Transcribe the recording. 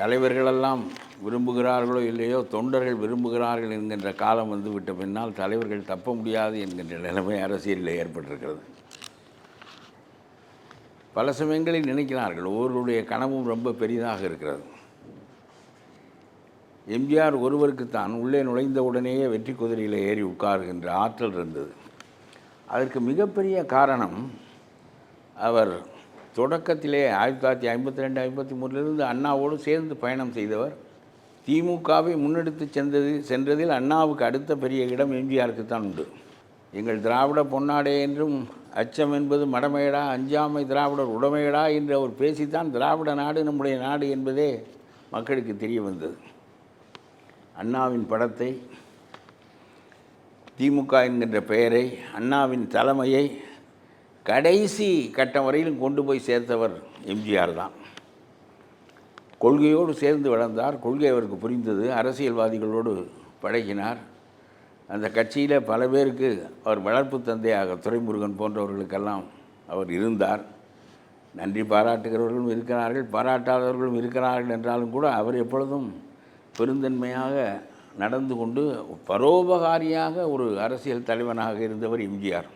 தலைவர்களெல்லாம் விரும்புகிறார்களோ இல்லையோ தொண்டர்கள் விரும்புகிறார்கள் என்கின்ற காலம் வந்து விட்ட பின்னால் தலைவர்கள் தப்ப முடியாது என்கின்ற நிலைமை அரசியலில் ஏற்பட்டிருக்கிறது. பல சமயங்களில் நினைக்கிறார்கள் ஒவ்வொருடைய கனவும் ரொம்ப பெரிதாக இருக்கிறது. எம்ஜிஆர் ஒருவருக்குத்தான் உள்ளே நுழைந்த உடனேயே வெற்றி குதிரையில் ஏறி உட்காருகின்ற ஆற்றல் இருந்தது. அதற்கு மிகப்பெரிய காரணம் அவர் தொடக்கத்திலே ஆயிரத்தி தொள்ளாயிரத்தி ஐம்பத்தி ரெண்டு ஐம்பத்தி மூணுலேருந்து அண்ணாவோடு சேர்ந்து பயணம் செய்தவர். திமுகவை முன்னெடுத்து சென்றது சென்றதில் அண்ணாவுக்கு அடுத்த பெரிய இடம் எம்ஜிஆருக்கு தான் உண்டு. எங்கள் திராவிட பொன்னாடே என்றும் அச்சம் என்பது மடமையடா அஞ்சாமை திராவிடர் உடமையடா என்று அவர் பேசித்தான் திராவிட நாடு நம்முடைய நாடு என்பதே மக்களுக்கு தெரிய வந்தது. அண்ணாவின் படத்தை திமுக என்கின்ற பெயரை அண்ணாவின் தலைமையை கடைசி கட்டம் வரையிலும் கொண்டு போய் சேர்த்தவர் எம்ஜிஆர் தான். கொள்கையோடு சேர்ந்து வளர்ந்தார். கொள்கை அவருக்கு புரிந்தது. அரசியல்வாதிகளோடு பழகினார். அந்த கட்சியில் பல பேருக்கு அவர் வளர்ப்பு தந்தையாக துரைமுருகன் போன்றவர்களுக்கெல்லாம் அவர் இருந்தார். நன்றி பாராட்டுகிறவர்களும் இருக்கிறார்கள். பாராட்டாதவர்களும் இருக்கிறார்கள் என்றாலும் கூட அவர் எப்பொழுதும் பெருந்தன்மையாக நடந்து கொண்டு பரோபகாரியாக ஒரு அரசியல் தலைவனாக இருந்தவர் எம்ஜிஆர்.